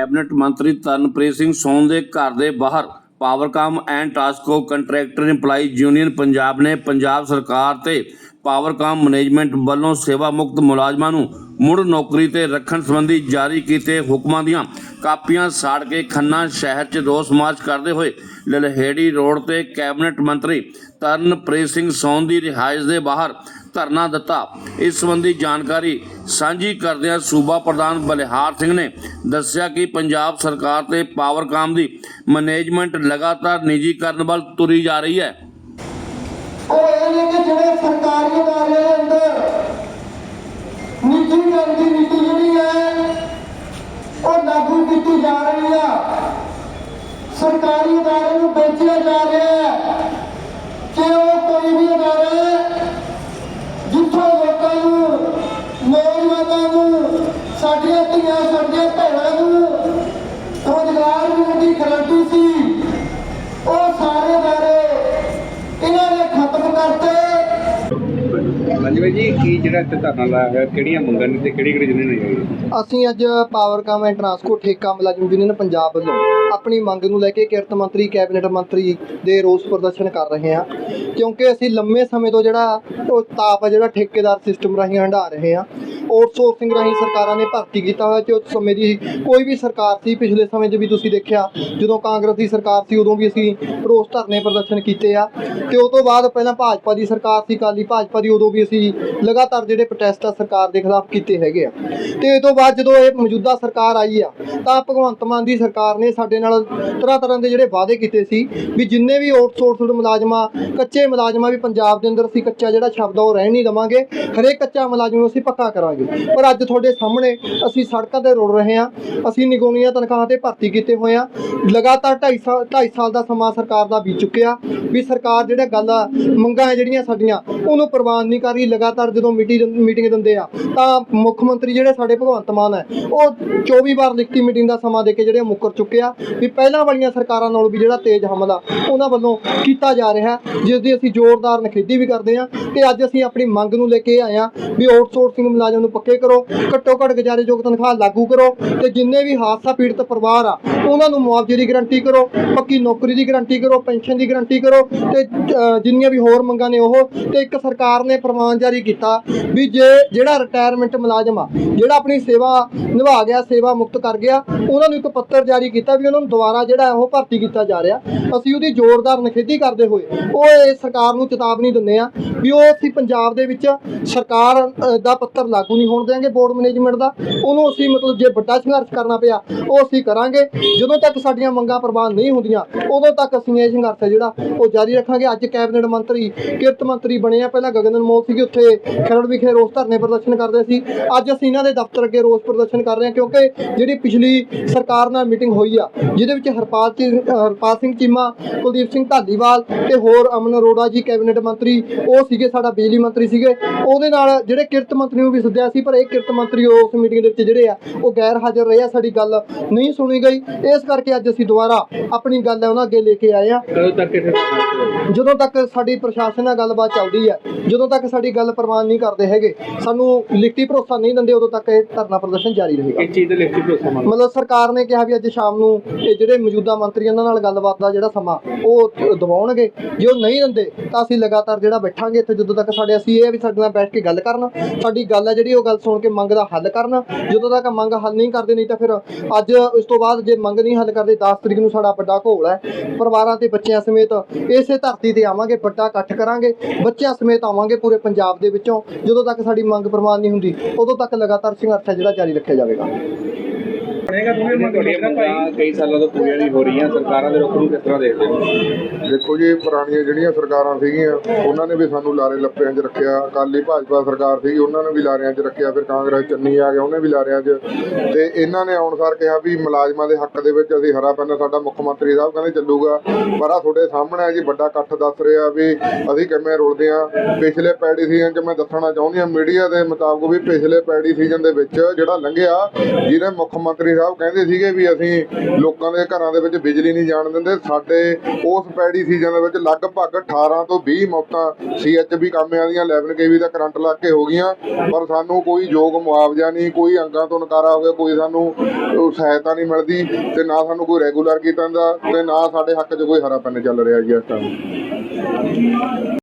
Cabinet ਮੰਤਰੀ ਤਰਨਪ੍ਰੀਤ ਸਿੰਘ ਸੋਨ ਦੇ ਘਰ ਦੇ ਬਾਹਰ Powercom and Tasco contractor EMPLOYEE union Punjab ਨੇ ਪੰਜਾਬ ਸਰਕਾਰ ਤੇ ਪਾਵਰਕਾਮ ਮੈਨੇਜਮੈਂਟ ਵੱਲੋਂ ਸੇਵਾ ਮੁਕਤ ਮੁਲਾਜ਼ਮਾਂ ਨੂੰ ਮੁੜ ਨੌਕਰੀ ਤੇ ਰੱਖਣ ਸੰਬੰਧੀ ਜਾਰੀ ਕੀਤੇ ਹੁਕਮਾਂ ਦੀਆਂ ਕਾਪੀਆਂ ਸਾੜ ਕੇ ਖੰਨਾ ਸ਼ਹਿਰ 'ਚ ਰੋਸ ਮਾਰਚ ਕਰਦੇ ਹੋਏ ਲਲਹੇੜੀ ਰੋਡ ਤੇ ਕੈਬਨਿਟ ਮੰਤਰੀ ਤਰਨਪ੍ਰੀਤ ਸਿੰਘ ਸੋਨ ਦੀ ਰਿਹਾਇਸ਼ ਦੇ ਬਾਹਰ ਧਰਨਾ ਦਿੱਤਾ। ਇਸ ਸੰਬੰਧੀ ਜਾਣਕਾਰੀ ਸਾਂਝੀ ਕਰਦਿਆਂ ਸੂਬਾ ਪ੍ਰਧਾਨ ਬਲਿਹਾਰ ਸਿੰਘ ਨੇ ਦੱਸਿਆ ਕਿ ਪੰਜਾਬ ਸਰਕਾਰ ਤੇ ਪਾਵਰਕਾਮ ਦੀ ਮੈਨੇਜਮੈਂਟ ਲਗਾਤਾਰ ਨਿੱਜੀਕਰਨ ਵੱਲ ਤੁਰੀ ਜਾ ਰਹੀ ਹੈ। ਉਹ ਇਹ ਨੇ ਕਿ ਜਿਹੜੇ ਸਰਕਾਰੀ ਅਦਾਰੇ ਦੇ ਅੰਦਰ ਨਿੱਜੀਕਰਨ ਦੀ ਨੀਤੀ ਜਿਹੜੀ ਹੈ, ਉਹ ਲਾਗੂ ਕੀਤੀ ਜਾ ਰਹੀ ਆ। ਸਰਕਾਰੀ ਅਦਾਰੇ ਨੂੰ ਵੇਚਿਆ ਜਾ ਰਿਹਾ ਹੈ ਕਿ ਉਹ ਕੋਈ ਵੀ ਅਦਾਰਾ ਜਿੱਥੋਂ ਲੋਕਾਂ ਨੂੰ ਨੌਜਵਾਨਾਂ ਨੂੰ ਸਾਡੀਆਂ ਧੀਆਂ ਸਾਡੀਆਂ ਭੈਣਾਂ ਨੂੰ ਰੋਜ਼ਗਾਰ ਮਿਲਣ ਦੀ ਗਰੰਟੀ ਸੀ। ਉਹ ਸਾਰੇ ਅਦਾਰੇ ਇਹਨਾਂ ਨੇ ਖਤਮ ਕਰਤੇ। ਹਾਂਜੀ ਜੀ ਕੀ ਜਿਹੜਾ ਇੱਥੇ ਧਰਨਾ ਲਾਇਆ ਹੋਇਆ ਕਿਹੜੀਆਂ ਮੰਗਾਂ ਨੇ ਤੇ ਕਿਹੜੀ ਕਿਹੜੀ ਜਿਹਨੇ ਨਹੀਂ ਹੈਗੀ ਅਸੀਂ ਅੱਜ ਪਾਵਰਕਾਮ ਐਂਡ ਟਰਾਂਸਪੋਰਟ ਠੇਕਾ ਮੁਲਾਜ਼ਮ ਯੂਨੀਅਨ ਪੰਜਾਬ ਵੱਲੋਂ ਆਪਣੀ ਮੰਗ ਨੂੰ ਲੈ ਕੇ ਕਿਰਤ ਮੰਤਰੀ, ਕੈਬਨਿਟ ਮੰਤਰੀ ਦੇ ਰੋਸ ਪ੍ਰਦਰਸ਼ਨ ਕਰ ਰਹੇ ਹਾਂ। ਕਿਉਂਕਿ ਅਸੀਂ ਲੰਮੇ ਸਮੇਂ ਤੋਂ ਜਿਹੜਾ ਉਹ ਤਾਪ ਆ ਜਿਹੜਾ ਠੇਕੇਦਾਰ ਸਿਸਟਮ ਰਾਹੀਂ ਹੰਢਾ ਰਹੇ ਹਾਂ। ਆਊਟਸੋਰਸਿੰਗ ਰਾਹੀਂ ਸਰਕਾਰਾਂ ਨੇ ਭਰਤੀ ਕੀਤਾ ਹੋਇਆ ਤੇ ਉਸ ਸਮੇਂ ਦੀ ਕੋਈ ਵੀ ਸਰਕਾਰ ਸੀ, ਪਿਛਲੇ ਸਮੇਂ 'ਚ ਵੀ ਤੁਸੀਂ ਦੇਖਿਆ, ਜਦੋਂ ਕਾਂਗਰਸ ਦੀ ਸਰਕਾਰ ਸੀ, ਉਦੋਂ ਵੀ ਅਸੀਂ ਰੋਸ ਧਰਨੇ ਪ੍ਰਦਰਸ਼ਨ ਕੀਤੇ ਆ। ਤੇ ਉਸ ਤੋਂ ਬਾਅਦ ਪਹਿਲਾਂ ਭਾਜਪਾ ਦੀ ਸਰਕਾਰ ਸੀ ਕਾਲੀ ਭਾਜਪਾ ਦੀ, ਉਦੋਂ ਵੀ ਅਸੀਂ ਲਗਾਤਾਰ ਜਿਹੜੇ ਪ੍ਰੋਟੈਸਟ ਆ ਸਰਕਾਰ ਦੇ ਖਿਲਾਫ ਕੀਤੇ ਹੈਗੇ ਆ। ਤੇ ਇਸ ਤੋਂ ਬਾਅਦ ਜਦੋਂ ਇਹ ਮੌਜੂਦਾ ਸਰਕਾਰ ਆਈ ਆ, ਤਾਂ ਭਗਵੰਤ ਮਾਨ ਦੀ ਸਰਕਾਰ ਨੇ ਸਾਡੇ ਨਾਲ ਤਰ੍ਹਾਂ ਤਰ੍ਹਾਂ ਦੇ ਜਿਹੜੇ ਵਾਅਦੇ ਕੀਤੇ ਸੀ, ਵੀ ਜਿੰਨੇ ਵੀ ਆਊਟਸੋਰਸਡ ਮੁਲਾਜ਼ਮਾਂ, ਕੱਚੇ ਮੁਲਾਜ਼ਮਾਂ ਵੀ ਪੰਜਾਬ ਦੇ ਅੰਦਰ ਅਸੀਂ ਕੱਚਾ ਜਿਹੜਾ ਸ਼ਬਦ ਆ ਉਹ ਰਹਿਣ ਨਹੀਂ ਦਵਾਂਗੇ, ਹਰੇਕ ਕੱਚਾ ਮੁਲਾਜ਼ਮ ਨੂੰ ਅਸੀਂ ਪੱਕਾ ਕਰਾਂਗੇ। ਪਰ ਅੱਜ ਤੁਹਾਡੇ ਸਾਹਮਣੇ ਅਸੀਂ ਸੜਕਾਂ ਤੇ ਰੁਲ ਰਹੇ ਹਾਂ। ਅਸੀਂ ਨਿਗੋਣੀਆਂ ਤਨਖਾਹਾਂ ਤੇ ਭਰਤੀ ਕੀਤੇ ਹੋਏ ਹਾਂ। ਲਗਾਤਾਰ 2.5 ਸਾਲ 2.5 ਸਾਲ ਦਾ ਸਮਾਂ ਸਰਕਾਰ ਦਾ ਬੀਤ ਚੁੱਕਿਆ ਵੀ ਸਰਕਾਰ ਜਿਹੜਾ ਗੱਲ ਮੰਗਾਂ ਹੈ ਜਿਹੜੀਆਂ ਸਾਡੀਆਂ, ਉਹਨੂੰ ਪ੍ਰਵਾਨ ਨਹੀਂ ਕਰ ਰਹੀ। ਲਗਾਤਾਰ ਜਦੋਂ ਮੀਟਿੰਗ ਮੀਟਿੰਗ ਦਿੰਦੇ ਆ, ਤਾਂ ਮੁੱਖ ਮੰਤਰੀ ਜਿਹੜੇ ਸਾਡੇ ਭਗਵੰਤ ਮਾਨ ਹੈ, ਉਹ 24 ਵਾਰ ਲਿਖਤੀ ਮੀਟਿੰਗ ਦਾ ਸਮਾਂ ਦੇ ਕੇ ਜਿਹੜੇ ਮੁੱਕਰ ਚੁੱਕੇ ਆ ਵੀ ਪਹਿਲਾਂ ਵਾਲੀਆਂ ਸਰਕਾਰਾਂ ਨਾਲੋਂ ਵੀ ਜਿਹੜਾ ਤੇਜ਼ ਹਮਲਾ, ਉਹਨਾਂ ਵੱਲੋਂ ਕੀਤਾ ਜਾ ਰਿਹਾ ਜਿਸ ਦੀ ਅਸੀਂ ਜ਼ੋਰਦਾਰ ਨਿਖੇਧੀ ਵੀ ਕਰਦੇ ਹਾਂ। ਤੇ ਅੱਜ ਅਸੀਂ ਆਪਣੀ ਮੰਗ ਨੂੰ ਲੈ ਕੇ ਆਏ ਹਾਂ ਵੀ ਆਊਟਸੋਰਸਿੰਗ ਮੁਲਾਜ਼ਮ ਨੂੰ ਪੱਕੇ ਕਰੋ, ਘੱਟੋ ਘੱਟ ਗੁਜ਼ਾਰੇਯੋਗ ਤਨਖਾਹ ਲਾਗੂ ਕਰੋ ਤੇ ਜਿੰਨੇ ਵੀ ਹਾਦਸਾ ਪੀੜਤ ਪਰਿਵਾਰ ਆ, ਉਹਨਾਂ ਨੂੰ ਮੁਆਵਜ਼ੇ ਦੀ ਗਾਰੰਟੀ ਕਰੋ, ਪੱਕੀ ਨੌਕਰੀ ਦੀ ਗਾਰੰਟੀ ਕਰੋ, ਪੈਨਸ਼ਨ ਦੀ ਗਾਰੰਟੀ ਕਰੋ ਤੇ ਜਿੰਨੀਆਂ ਵੀ ਹੋਰ ਮੰਗਾਂ ਨੇ ਉਹ, ਤੇ ਇੱਕ ਸਰਕਾਰ ਨੇ ਪ੍ਰਮਾਣ ਜਾਰੀ ਕੀਤਾ ਵੀ ਜੇ ਜਿਹੜਾ ਰਿਟਾਇਰਮੈਂਟ ਮੁਲਾਜ਼ਮ ਆ, ਜਿਹੜਾ ਆਪਣੀ ਸੇਵਾ ਨਿਭਾ ਗਿਆ, ਸੇਵਾ ਮੁਕਤ ਕਰ ਗਿਆ, ਉਹਨਾਂ ਨੂੰ ਇੱਕ ਪੱਤਰ ਜਾਰੀ ਕੀਤਾ ਵੀ ਉਹਨਾਂ ਨੂੰ ਦੁਬਾਰਾ ਜਿਹੜਾ ਉਹ ਭਰਤੀ ਕੀਤਾ ਜਾ ਰਿਹਾ। ਅਸੀਂ ਉਹਦੀ ਜ਼ੋਰਦਾਰ ਨਿਖੇਧੀ ਕਰਦੇ ਹੋਏ, ਉਹ ਇਹ ਸਰਕਾਰ ਨੂੰ ਚੇਤਾਵਨੀ ਦਿੰਦੇ ਆ ਵੀ ਉਹ ਅਸੀਂ ਪੰਜਾਬ ਦੇ ਵਿੱਚ ਸਰਕਾਰ ਦਾ ਪੱਤਰ ਲਾਗੂ ਨਹੀਂ ਹੋਣ ਦੇਵਾਂਗੇ ਬੋਰਡ ਮੈਨੇਜਮੈਂਟ ਦਾ। ਉਹਨੂੰ ਅਸੀਂ ਮਤਲਬ ਜੇ ਵੱਡਾ ਸੰਘਰਸ਼ ਕਰਨਾ ਪਿਆ, ਉਹ ਅਸੀਂ ਕਰਾਂਗੇ। ਜਦੋਂ ਤੱਕ ਸਾਡੀਆਂ ਮੰਗਾਂ ਪ੍ਰਵਾਨ ਨਹੀਂ ਹੁੰਦੀਆਂ, ਉਦੋਂ ਤੱਕ ਅਸੀਂ ਇਹ ਸੰਘਰਸ਼ ਹੈ ਜਿਹੜਾ ਉਹ ਜਾਰੀ ਰੱਖਾਂਗੇ। ਅੱਜ ਕੈਬਨਿਟ ਮੰਤਰੀ, ਕਿਰਤ ਮੰਤਰੀ ਬਣੇ ਆ। ਪਹਿਲਾਂ ਗਗਨ ਅਨਮੋਲ ਸੀਗੇ, ਉੱਥੇ ਖਰੜ ਵਿਖੇ ਰੋਸ ਧਰਨੇ ਪ੍ਰਦਰਸ਼ਨ ਕਰਦੇ ਸੀ। ਅੱਜ ਅਸੀਂ ਇਹਨਾਂ ਦੇ ਦਫ਼ਤਰ ਅੱਗੇ ਰੋਸ ਪ੍ਰਦਰਸ਼ਨ ਕਰ ਰਹੇ ਹਾਂ, ਕਿਉਂਕਿ ਜਿਹੜੀ ਪਿਛਲੀ ਸਰਕਾਰ ਨਾਲ ਮੀਟਿੰਗ ਹੋਈ ਆ, ਜਿਹਦੇ ਵਿੱਚ ਹਰਪਾਲ ਹਰਪਾਲ ਸਿੰਘ ਚੀਮਾ, ਕੁਲਦੀਪ ਸਿੰਘ ਢਾਲੀਵਾਲ ਤੇ ਹੋਰ ਅਮਨ ਅਰੋੜਾ ਜੀ ਕੈਬਨਿਟ ਮੰਤਰੀ, ਉਹ ਸੀਗੇ, ਸਾਡਾ ਬਿਜਲੀ ਮੰਤਰੀ ਸੀਗੇ। ਉਹਦੇ ਨਾਲ ਜਿਹੜੇ ਕਿਰਤ ਮੰਤਰੀ ਨੂੰ ਵੀ ਸੱਦਿਆ ਸੀ ਪਰ ਇਹ ਕਿਰਤ ਮੰਤਰੀ ਉਸ ਮੀਟਿੰਗ ਦੇ ਵਿੱਚ ਜਿਹੜੇ ਆ ਉਹ ਗੈਰ ਹਾਜ਼ਰ ਰਹੇ ਆ ਸਾਡੀ ਗੱਲ ਨਹੀਂ ਸੁਣੀ ਗਈ। ਇਸ ਕਰਕੇ ਅੱਜ ਅਸੀਂ ਦੁਬਾਰਾ ਆਪਣੀ ਗੱਲ ਹੈ ਉਹਨਾਂ ਅੱਗੇ ਲੈ ਕੇ ਆਏ ਆ। ਕਦੋਂ ਤੱਕ ਇੱਥੇ ਧਰਨਾ ਚੱਲੇਗਾ? ਜਦੋਂ ਤੱਕ ਸਾਡੀ ਪ੍ਰਸ਼ਾਸਨ ਨਾਲ ਗੱਲਬਾਤ ਚੱਲਦੀ ਹੈ ਜਦੋਂ ਤੱਕ ਸਾਡੀ ਗੱਲ ਪ੍ਰਵਾਨ ਨਹੀਂ ਕਰਦੇ ਹੈਗੇ ਸਾਨੂੰ ਲਿਖਤੀ ਭਰੋਸਾ ਨਹੀਂ ਦਿੰਦੇ ਉਦੋਂ ਤੱਕ ਇਹ ਧਰਨਾ ਪ੍ਰਦਰਸ਼ਨ ਜਾਰੀ ਰਹੇਗਾ। ਕਿਸ ਚੀਜ਼ ਦੇ ਲਿਖਤੀ ਭਰੋਸਾ ਮੰਗ ਮਤਲਬ ਸਰਕਾਰ ਨੇ ਕਿਹਾ ਵੀ ਅੱਜ ਸ਼ਾਮ ਨੂੰ ਇਹ ਜਿਹੜੇ ਮੌਜੂਦਾ ਮੰਤਰੀ ਉਹਨਾਂ ਨਾਲ ਗੱਲਬਾਤ ਦਾ ਜਿਹੜਾ ਸਮਾਂ ਉਹ ਦਵਾਉਣਗੇ ਜੇ ਉਹ ਨਹੀਂ ਦਿੰਦੇ ਤਾਂ ਅਸੀਂ ਲਗਾਤਾਰ ਜਿਹੜਾ ਬੈਠਾਂਗੇ ਇੱਥੇ ਜਦੋਂ ਤੱਕ ਸਾਡੇ ਅਸੀਂ ਇਹ ਵੀ ਸਾਡੇ ਨਾਲ ਬੈਠ ਕੇ ਗੱਲ ਕਰਨ। ਸਾਡੀ ਗੱਲ ਹੈ ਜਿਹੜੀ ਉਹ ਗੱਲ ਸੁਣ ਕੇ ਮੰਗ ਦਾ ਹੱਲ ਕਰਨ। ਜਦੋਂ ਤੱਕ ਮੰਗ ਹੱਲ ਨਹੀਂ ਕਰਦੇ, ਨਹੀਂ ਤਾਂ ਫਿਰ ਅੱਜ ਇਸ ਤੋਂ ਬਾਅਦ ਜੇ ਮੰਗ ਨਹੀਂ ਹੱਲ ਕਰਦੇ 10 ਤਰੀਕ ਨੂੰ ਸਾਡਾ ਵੱਡਾ ਘੋਲ ਹੈ। ਪਰਿਵਾਰਾਂ ਤੇ ਬੱਚਿਆਂ ਸਮੇਤ ਇਸੇ ਧਰਤੀ ਤੇ ਆਵਾਂਗੇ, ਵੱਡਾ ਇਕੱਠ ਕਰਾਂਗੇ। ਬੱਚਿਆਂ ਸਮੇਤ ਆਵਾਂਗੇ ਪੂਰੇ ਪੰਜਾਬ ਦੇ ਵਿੱਚੋਂ। ਜਦੋਂ ਤੱਕ ਸਾਡੀ ਮੰਗ ਪ੍ਰਵਾਨ ਨਹੀਂ ਹੁੰਦੀ, ਉਦੋਂ ਤੱਕ ਲਗਾਤਾਰ ਸੰਘਰਸ਼ ਹੈ ਜਿਹੜਾ ਜਾਰੀ ਰੱਖਿਆ ਜਾਵੇਗਾ। ਤੁਹਾਡੀਆਂ ਮੰਗਾਂ ਕਈ ਸਾਲਾਂ ਤੋਂ ਪੂਰੀਆਂ ਨਹੀਂ ਹੋ ਰਹੀਆਂ ਸਰਕਾਰਾਂ ਦੇ ਰੁਖ ਨੂੰ ਕਿਸ ਤਰ੍ਹਾਂ ਦੇਖਦੇ ਹੋ? ਦੇਖੋ ਜੀ ਪੁਰਾਣੀਆਂ ਜਿਹੜੀਆਂ ਸਰਕਾਰਾਂ ਸੀਗੀਆਂ ਉਹਨਾਂ ਨੇ ਵੀ ਸਾਨੂੰ ਲਾਰੇ ਲੱਪਿਆਂ 'ਚ ਰੱਖਿਆ ਅਕਾਲੀ ਭਾਜਪਾ ਸਰਕਾਰ ਸੀਗੀ ਉਹਨਾਂ ਨੇ ਵੀ ਲਾਰਿਆਂ 'ਚ ਰੱਖਿਆ ਫਿਰ ਕਾਂਗਰਸ ਚੰਨੀ ਆ ਗਿਆ ਉਹਨੇ ਵੀ ਲਾਰਿਆਂ 'ਚ। ਤੇ ਇਹਨਾਂ ਨੇ ਆਉਣ ਸਾਰ ਕਿਹਾ ਵੀ ਮੁਲਾਜ਼ਮਾਂ ਦੇ ਹੱਕ ਦੇ ਵਿੱਚ ਅਸੀਂ ਹਰਾ ਪੈਨਾ ਸਾਡਾ ਮੁੱਖ ਮੰਤਰੀ ਸਾਹਿਬ ਕਹਿੰਦੇ ਚੱਲੂਗਾ। ਪਰ ਆ ਤੁਹਾਡੇ ਸਾਹਮਣੇ ਆ ਜੀ ਵੱਡਾ ਇਕੱਠ ਦੱਸ ਰਿਹਾ ਵੀ ਅਸੀਂ ਕਿਵੇਂ ਰੁਲਦੇ ਆ। ਪਿਛਲੇ ਪੈੜੀ ਸੀਜ਼ਨ 'ਚ ਮੈਂ ਦੱਸਣਾ ਚਾਹੁੰਦੀ ਆ ਮੀਡੀਆ ਦੇ ਮੁਤਾਬਕ ਵੀ ਪਿਛਲੇ ਪੈੜੀ ਸੀਜ਼ਨ ਦੇ ਵਿੱਚ ਜਿਹੜਾ ਲੰਘਿਆ ਜਿਹਨੇ ਮੁੱਖ ਮੰਤਰੀ ਸਾਹਿਬ ਕਹਿੰਦੇ ਸੀਗੇ ਵੀ ਅਸੀਂ ਲੋਕਾਂ ਦੇ ਘਰਾਂ ਦੇ ਵਿੱਚ ਬਿਜਲੀ ਨਹੀਂ ਜਾਣ ਦਿੰਦੇ। ਸਾਡੇ ਉਸ ਪੈੜੀ ਸੀਜ਼ਨ ਦੇ ਵਿੱਚ ਲਗਭਗ 18 ਤੋਂ 20 ਮੌਤਾਂ ਸੀਐਚਬੀ ਕਾਮਿਆਂ ਦੀਆਂ 11 ਕੇਵੀ ਦਾ ਕਰੰਟ ਲੱਗ ਕੇ ਹੋ ਗਈਆਂ। ਪਰ ਸਾਨੂੰ ਕੋਈ ਯੋਗ ਮੁਆਵਜ਼ਾ ਨਹੀਂ, ਕੋਈ ਅੰਗਾਂ ਤੋਂ ਨਕਾਰਾ ਹੋ ਗਿਆ, ਕੋਈ ਸਾਨੂੰ ਸਹਾਇਤਾ ਨਹੀਂ ਮਿਲਦੀ ਤੇ ਨਾ ਸਾਨੂੰ ਕੋਈ ਰੈਗੂਲਰ ਕੀਤਾ ਜਾਂਦਾ ਤੇ ਨਾ ਸਾਡੇ ਹੱਕ 'ਚ ਕੋਈ ਹਰਾ ਪੈਨ ਚੱਲ ਰਿਹਾ ਜੀ ਇਸ ਟਾਈਮ